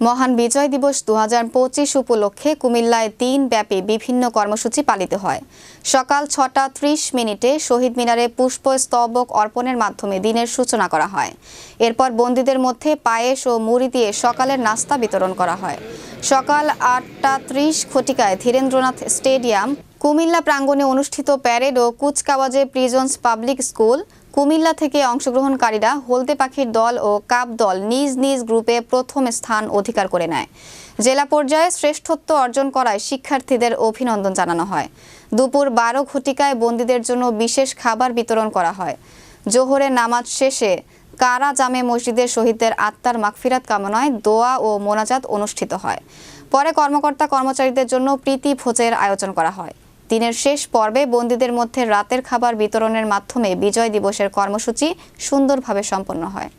মহান বিজয় দিবস দু হাজার পঁচিশ উপলক্ষে কুমিল্লায় দিন ব্যাপী বিভিন্ন কর্মসূচি পালিত হয়। সকাল ছটা ত্রিশ মিনিটে শহীদ মিনারে পুষ্পস্তবক অর্পণের মাধ্যমে দিনের সূচনা করা হয়। এরপর বন্দীদের মধ্যে পায়েস ও মুড়ি দিয়ে সকালের নাস্তা বিতরণ করা হয়। সকাল আটটা ত্রিশ খটিকায় ধীরেন্দ্রনাথ স্টেডিয়াম, কুমিল্লা প্রাঙ্গণে অনুষ্ঠিত প্যারেড ও কুচকাওয়াজে প্রিজন্স পাবলিক স্কুল কুমিল্লা থেকে অংশগ্রহণকারীরা হলদে পাখির দল ও কাপ দল নিজ নিজ গ্রুপে প্রথম স্থান অধিকার করে নেয়। জেলা পর্যায়ে শ্রেষ্ঠত্ব অর্জন করায় শিক্ষার্থীদের অভিনন্দন জানানো হয়। দুপুর বারো ঘটিকায় বন্দীদের জন্য বিশেষ খাবার বিতরণ করা হয়। জোহরের নামাজ শেষে কারা জামে মসজিদে শহীদদের আত্মার মাগফিরাত কামনায় দোয়া ও মোনাজাত অনুষ্ঠিত হয়। পরে কর্মকর্তা কর্মচারীদের জন্য প্রীতি ভোজের আয়োজন করা হয়। দিনের শেষ পর্বে বন্দীদের মধ্যে রাতের খাবার বিতরণের মাধ্যমে বিজয় দিবসের কর্মসূচি সুন্দরভাবে সম্পন্ন হয়।